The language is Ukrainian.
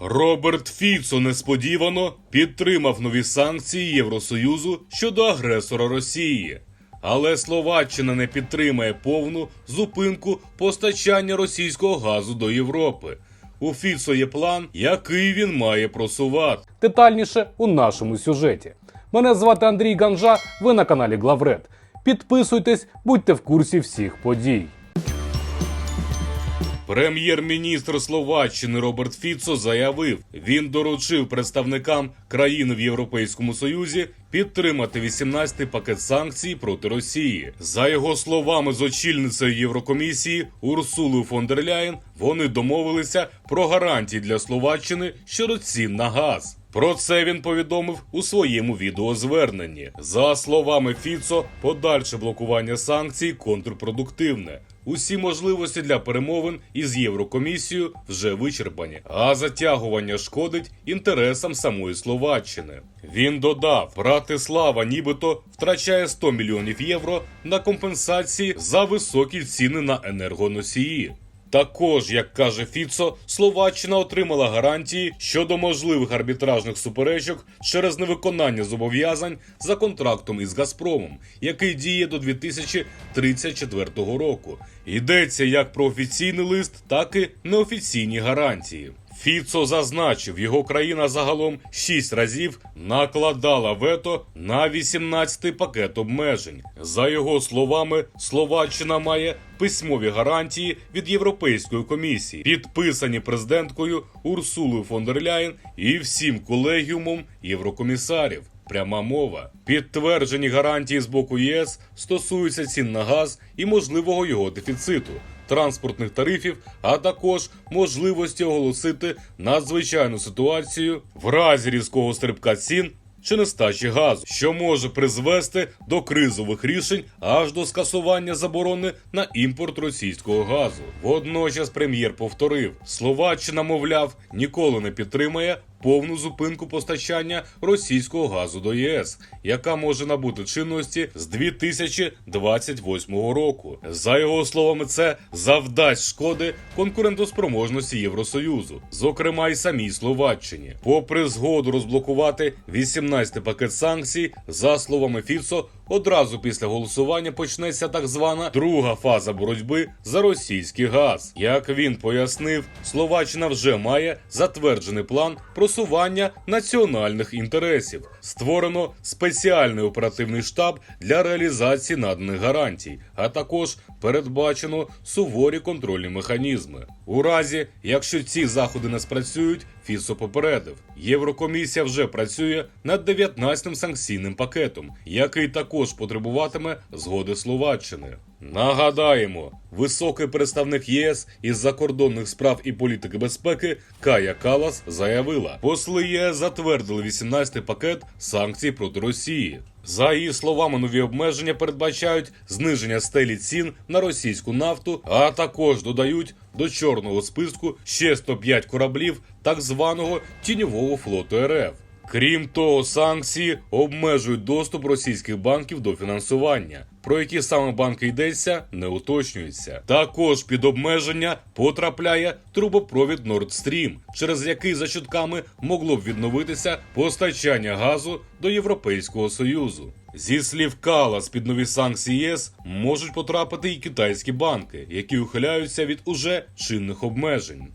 Роберт Фіцо несподівано підтримав нові санкції Євросоюзу щодо агресора Росії. Але Словаччина не підтримає повну зупинку постачання російського газу до Європи. У Фіцо є план, який він має просувати. Детальніше у нашому сюжеті. Мене звати Андрій Ганжа. Ви на каналі Главред. Підписуйтесь, будьте в курсі всіх подій. Прем'єр-міністр Словаччини Роберт Фіцо заявив, він доручив представникам країн в Європейському Союзі підтримати 18-й пакет санкцій проти Росії. За його словами, з очільницею Єврокомісії Урсулою фон дер Ляєн вони домовилися про гарантії для Словаччини щодо цін на газ. Про це він повідомив у своєму відеозверненні. За словами Фіцо, подальше блокування санкцій контрпродуктивне. Усі можливості для перемовин із Єврокомісією вже вичерпані, а затягування шкодить інтересам самої Словаччини. Він додав, Братислава нібито втрачає 100 мільйонів євро на компенсації за високі ціни на енергоносії. Також, як каже Фіцо, Словаччина отримала гарантії щодо можливих арбітражних суперечок через невиконання зобов'язань за контрактом із Газпромом, який діє до 2034 року. Йдеться як про офіційний лист, так і неофіційні гарантії. Фіцо зазначив, його країна загалом шість разів накладала вето на 18-й пакет обмежень. За його словами, Словаччина має письмові гарантії від Європейської комісії, підписані президенткою Урсулою фон дер Ляєн і всім колегіумом єврокомісарів. Пряма мова. Підтверджені гарантії з боку ЄС стосуються цін на газ і можливого його дефіциту, транспортних тарифів, а також можливості оголосити надзвичайну ситуацію в разі різкого стрибка цін чи нестачі газу, що може призвести до кризових рішень аж до скасування заборони на імпорт російського газу. Водночас прем'єр повторив: Словаччина, мовляв, ніколи не підтримає повну зупинку постачання російського газу до ЄС, яка може набути чинності з 2028 року. За його словами, це завдасть шкоди конкурентоспроможності Євросоюзу, зокрема й самій Словаччині. Попри згоду розблокувати 18 пакет санкцій, за словами Фіцо, одразу після голосування почнеться так звана друга фаза боротьби за російський газ. Як він пояснив, Словаччина вже має затверджений план просування національних інтересів. Створено спеціальний оперативний штаб для реалізації наданих гарантій, а також передбачено суворі контрольні механізми. У разі, якщо ці заходи не спрацюють, Фісо попередив, Єврокомісія вже працює над 19-м санкційним пакетом, який також потребуватиме згоди Словаччини. Нагадаємо, високий представник ЄС із закордонних справ і політики безпеки Кая Калас заявила, посли ЄС затвердили 18-й пакет санкцій проти Росії. За її словами, нові обмеження передбачають зниження стелі цін на російську нафту, а також додають до чорного списку ще 105 кораблів так званого тіньового флоту РФ. Крім того, санкції обмежують доступ російських банків до фінансування. Про які саме банки йдеться, не уточнюється. Також під обмеження потрапляє трубопровід Nord Stream, через який за чутками могло б відновитися постачання газу до Європейського союзу. Зі слів Кала, з під нові санкції ЄС можуть потрапити і китайські банки, які ухиляються від уже чинних обмежень.